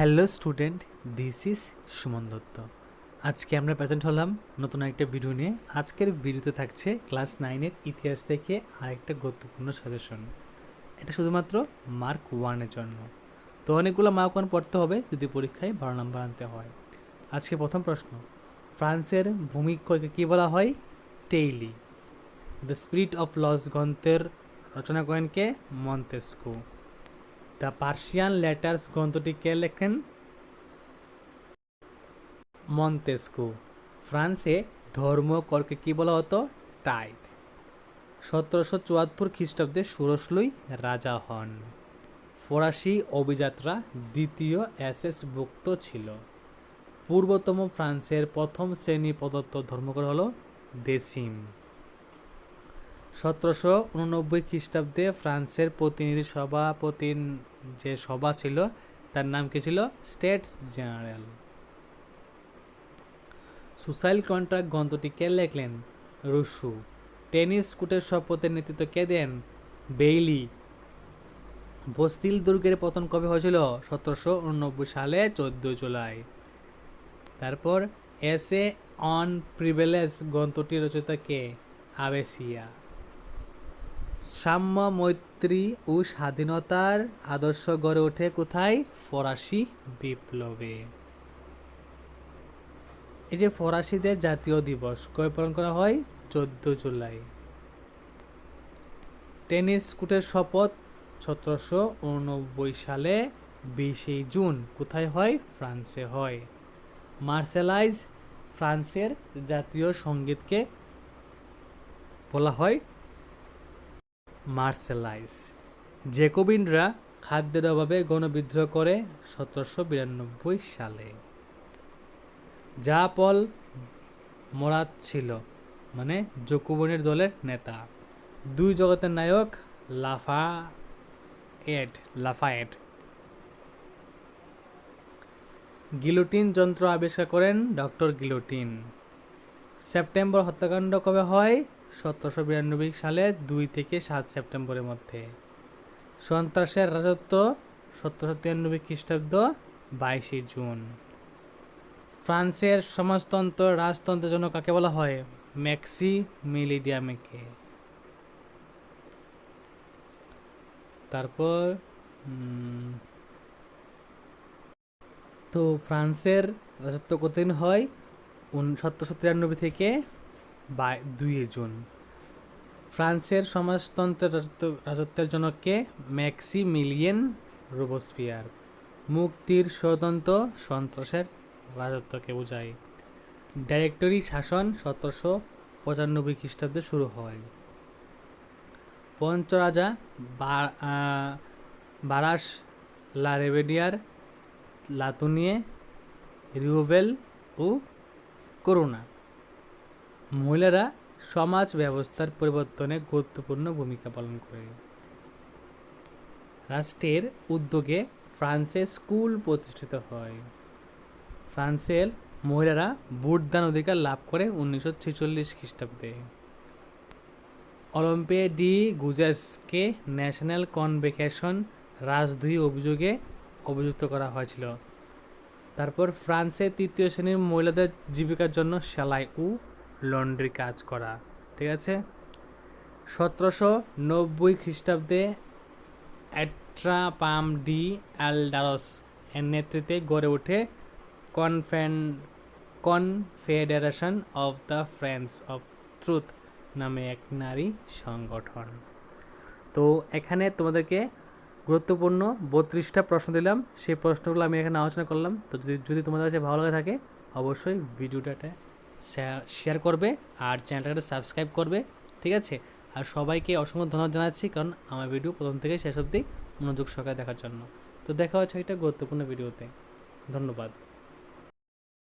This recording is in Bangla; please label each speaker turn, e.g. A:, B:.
A: Hello student this is Suman Dutta. আজকে আমরা প্রেজেন্ট হলাম নতুন একটা ভিডিও নিয়ে। আজকের ভিডিওতে থাকছে ক্লাস নাইনের ইতিহাস থেকে আরেকটা গুরুত্বপূর্ণ সাজেশন এটা শুধুমাত্র মার্ক ওয়ানের জন্য। তো অনেকগুলো মার্ক ওয়ান পড়তে হবে যদি পরীক্ষায় বারো নম্বর আনতে হয়। আজকে প্রথম প্রশ্ন, ফ্রান্সের ভূমিক্ষয়কে কী বলা হয়? টেইলি দ্য স্পিরিট অফ লস গ্রন্থের রচনা করেন কে? মন্তেস্কু দ্য পার্সিয়ান লেটার্স গ্রন্থটি কে লেখেন? মন্তেস্কু, ফ্রান্সে ধর্ম করকে কি বলা হতো? টাইদ। সতেরোশো চুয়াত্তর খ্রিস্টাব্দে সুরসলুই রাজা হন। ফরাসি অভিযাত্রা দ্বিতীয় এসএস ভুক্ত ছিল। পূর্বতম ফ্রান্সের প্রথম শ্রেণি প্রদত্ত ধর্মকর হল দেসিম সতেরোশো উননব্বই খ্রিস্টাব্দে ফ্রান্সের প্রতিনিধি সভাপতির যে সভা ছিল, তার নাম কি ছিল? States general. সুসাইল কন্ট্রাক্ট গ্রন্থটি কে লেখলেন? রুশু। টেনিস কুটের শপথের নেতৃত্ব কে দেন? বেইলি। বস্তিল দুর্গের পতন কবে হয়েছিল? সতেরোশো উননব্বই সালে, চোদ্দ জুলাই। তারপর এসে অন প্রিভেলেজ গ্রন্থটি রচয়িতা কে? আবেসিয়া। সাম্য মৈত্রী ও স্বাধীনতার আদর্শ গড়ে ওঠে কোথায়? ফরাসি বিপ্লবে। এই যে ফরাসিদের জাতীয় দিবস, কবে পালন করা হয়? চোদ্দ জুলাই। টেনিস কুটের শপথ, সতেরোশো উননব্বই সালে, বিশে জুন। কোথায় হয়? ফ্রান্সে হয়। মার্সেলাইজ ফ্রান্সের জাতীয় সঙ্গীতকে বলা হয় মার্সেলাইজ জেকোবিনরা খাদ্যের অভাবে গণবিদ্রোহ করে সতেরোশো বিরানব্বই সালে। যা পল মরাত ছিল মানে জকুবনের দলের নেতা। দুই জগতের নায়ক লাফা এড লাফায়েট। গিলোটিন যন্ত্র আবিষ্কার করেন ডক্টর গিলোটিন। সেপ্টেম্বর হত্যাকাণ্ড কবে হয়? সতেরোশো বিরানব্বই সালে দুই থেকে সাত সেপ্টেম্বরের মধ্যে। সন্ত্রাসের রাজত্ব সতেরোশো তিরানব্বই খ্রিস্টাব্দ বাইশে জুন। ফ্রান্সের সমাজতন্ত্র, রাজতন্ত্রের জন্য কাকে বলা হয়? ম্যাক্সি মিলিডিয়ামেকে তারপর তো ফ্রান্সের রাজত্ব কতদিন হয়? সতেরোশো তিরানব্বই থেকে বা দুই জুন। ফ্রান্সের সমাজতন্ত্রের রাজত্ব, রাজত্বের জনককে ম্যাক্সি মিলিয়েন রোবোস্পিয়ার। মুক্তির স্বতন্ত্র সন্ত্রাসের রাজত্বকে বোঝায়। ডাইরেক্টরি শাসন সতেরোশো পঁচানব্বই খ্রিস্টাব্দে শুরু হয়। পঞ্চরাজা বারাস লা রেবেডিয়ার লাতুনিয়ে, রিউবেল ও করুণা মহিলারা সমাজ ব্যবস্থার পরিবর্তনে গুরুত্বপূর্ণ ভূমিকা পালন করে। রাষ্ট্রের উদ্যোগে ফ্রান্সে স্কুল প্রতিষ্ঠিত হয়। ফ্রান্সের মহিলারা ভোটদান অধিকার লাভ করে উনিশশো ছেচল্লিশ খ্রিস্টাব্দে। অলিম্পে ডি গুজেসকে ন্যাশনাল কনভেকেশন রাজদ্রোহী অভিযোগে অভিযুক্ত করা হয়েছিল। তারপর ফ্রান্সে তৃতীয় শ্রেণির মহিলাদের জীবিকার জন্য সেলাই ও লন্ড্রি কাজ করা, ঠিক আছে? সতেরোশো নব্বই খ্রিস্টাব্দে অ্যাট্রাপাম ডি অ্যালডারস এর নেতৃত্বে গড়ে ওঠে কনফেন, confederation of the friends of truth নামে এক নারী সংগঠন। তো এখানে তোমাদেরকে গুরুত্বপূর্ণ বত্রিশটা প্রশ্ন দিলাম। সেই প্রশ্নগুলো আমি এখানে আলোচনা করলাম। তো যদি যদি তোমাদের কাছে ভালো লাগে থাকে, অবশ্যই ভিডিওটাতে শেয়ার করবে আর চ্যানেলটাকে সাবস্ক্রাইব করবে, ঠিক আছে? আর সবাইকে অসংখ্য ধন্যবাদ জানাচ্ছি, কারণ আমার ভিডিও প্রথম থেকে শেষ অবধি মনোযোগ সহকারে দেখার জন্য। তো দেখা হচ্ছে একটা গুরুত্বপূর্ণ ভিডিওতে ধন্যবাদ।